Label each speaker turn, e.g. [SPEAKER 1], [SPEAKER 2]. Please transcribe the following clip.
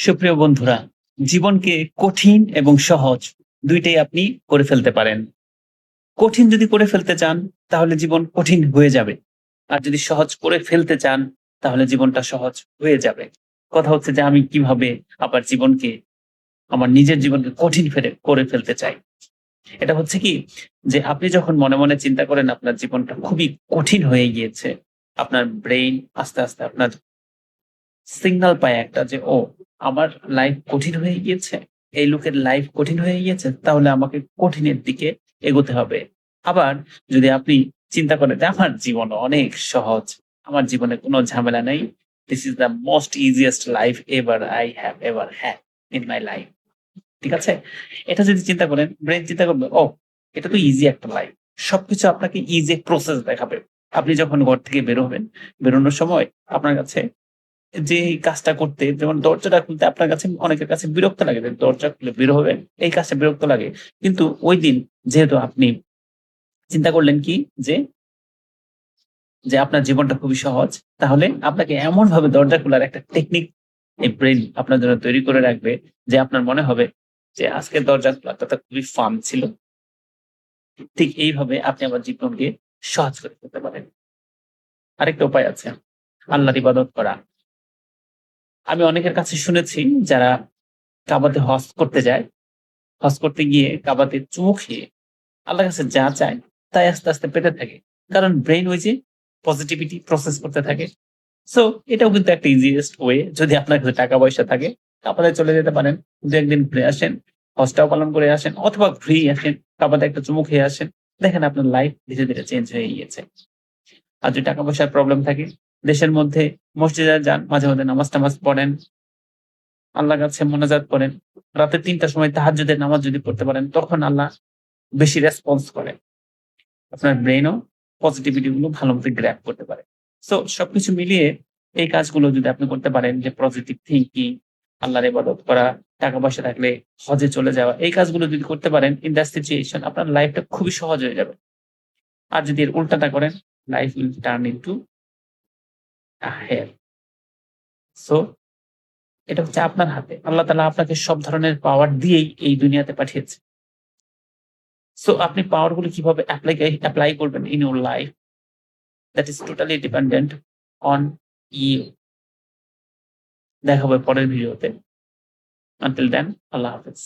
[SPEAKER 1] সুপ্রিয় বন্ধুরা, জীবনকে কঠিন এবং সহজ দুইটাই আপনি করে ফেলতে পারেন। কঠিন যদি করে ফেলতে চান, তাহলে জীবন কঠিন হয়ে যাবে। আর যদি সহজ করে ফেলতে চান, তাহলে জীবনটা সহজ হয়ে যাবে। কথা হচ্ছে যে, আমি কীভাবে আবার জীবনকে, আমার নিজের জীবনকে কঠিন ফেলে, করে ফেলতে চাই? এটা হচ্ছে কি যে, আপনি যখন মনে মনে চিন্তা করেন, আপনার জীবনটা খুবই কঠিন হয়ে গিয়েছে। আপনার ব্রেইন আস্তে আস্তে আপনার সিগন্যাল পায় একটা যে, ও, আমার লাইফ কঠিন হয়ে গিয়েছে। এই লোকের লাইফ কঠিন হয়ে গিয়েছে, তাহলে আমাকে কঠিনের দিকে এগোতে হবে। আবার যদি আপনি চিন্তা করেন যে, আমার জীবন অনেক সহজ, আমার জীবনে কোনো ঝামেলা নেই this is the most easiest life ever I have ever have in my life ঠিক আছে? এটা যদি চিন্তা করেন ব্রেন চিন্তা করবে, ও, এটা তো ইজি একটা লাইফ সবকিছু আপনাকে ইজি প্রসেস দেখাবে। আপনি যখন ঘর থেকে বের হবেন, বেরোনোর সময় আপনার কাছে যে কাজটা করতে, যেমন দরজাটা খুলতে আপনার কাছে অনেকের কাছে বিরক্ত লাগে দরজা খুলে বের হবেন, এই কাজটা বিরক্ত লাগে। কিন্তু ওই দিন যেহেতু আপনি চিন্তা করলেন কি যে যে আপনার জীবনটা খুবই সহজ, তাহলে আপনাকে এমন ভাবে দরজা খোলার একটা টেকনিক এই ব্রেন আপনার জন্য তৈরি করে রাখবে যে আপনার মনে হবে যে আজকের দরজা খোলাটা তো খুবই ফান ছিল। ঠিক এইভাবে আপনি আমার জীবনকে সহজ করে ফেলতে পারেন। আরেকটা উপায় আছে, আল্লাহর ইবাদত করা। আমি অনেকের কাছে শুনেছি যারা কাবাতে হজ করতে যায়, হজ করতে গিয়ে কাবাতে চুমু খেয়ে আল্লাহর কাছে যা চায় তাই আস্তে আস্তে পেতে থাকে। কারণ ব্রেন ওই যে পজিটিভিটি প্রসেস করতে থাকে। সো এটাও কিন্তু একটা ইজিয়েস্ট ওয়ে যদি আপনার কাছে টাকা পয়সা থাকে, কাবাতে চলে যেতে পারেন, দু একদিন ঘুরে আসেন, হজটাও পালন করে আসেন, অথবা ঘুরেই আসেন, কাবাতে একটা চুমু খেয়ে আসেন, দেখেন আপনার লাইফ ধীরে ধীরে চেঞ্জ হয়ে গিয়েছে। আর যদি টাকা পয়সার প্রবলেম থাকে দেশের মধ্যে মসজিদে যান, মাঝে মাঝে নামাজ টামাজ পড়েন। আল্লাহ কাছে মোনাজাত করেন রাতে তিনটার সময় তাহাজ্জুদের নামাজ যদি পড়তে পারেন, তখন আল্লাহ বেশি রেসপন্স করে। আপনার ব্রেনও পজিটিভিটি গুলো ভালো মতো গ্র্যাপ করতে পারে। সো সবকিছু মিলিয়ে এই কাজগুলো যদি আপনি করতে পারেন, যে পজিটিভ থিঙ্কিং আল্লাহর ইবাদত করা, টাকা পয়সা থাকলে হজে চলে যাওয়া, এই কাজগুলো যদি করতে পারেন ইন দ্য সিচুয়েশন আপনার লাইফটা খুবই সহজ হয়ে যাবে। আর যদি এর উল্টাটা করেন life will turn into hair so এটা হচ্ছে আপনার হাতে। আল্লাহ তালা আপনাকে সব ধরনের পাওয়ার দিয়েই এই দুনিয়াতে পাঠিয়েছে। সো আপনি পাওয়ারগুলো কীভাবে অ্যাপ্লাই অ্যাপ্লাই করবেন in your life that is totally dependent on you দেখা হবে পরের ভিডিওতে আনটিল দেন আল্লাহ হাফেজ।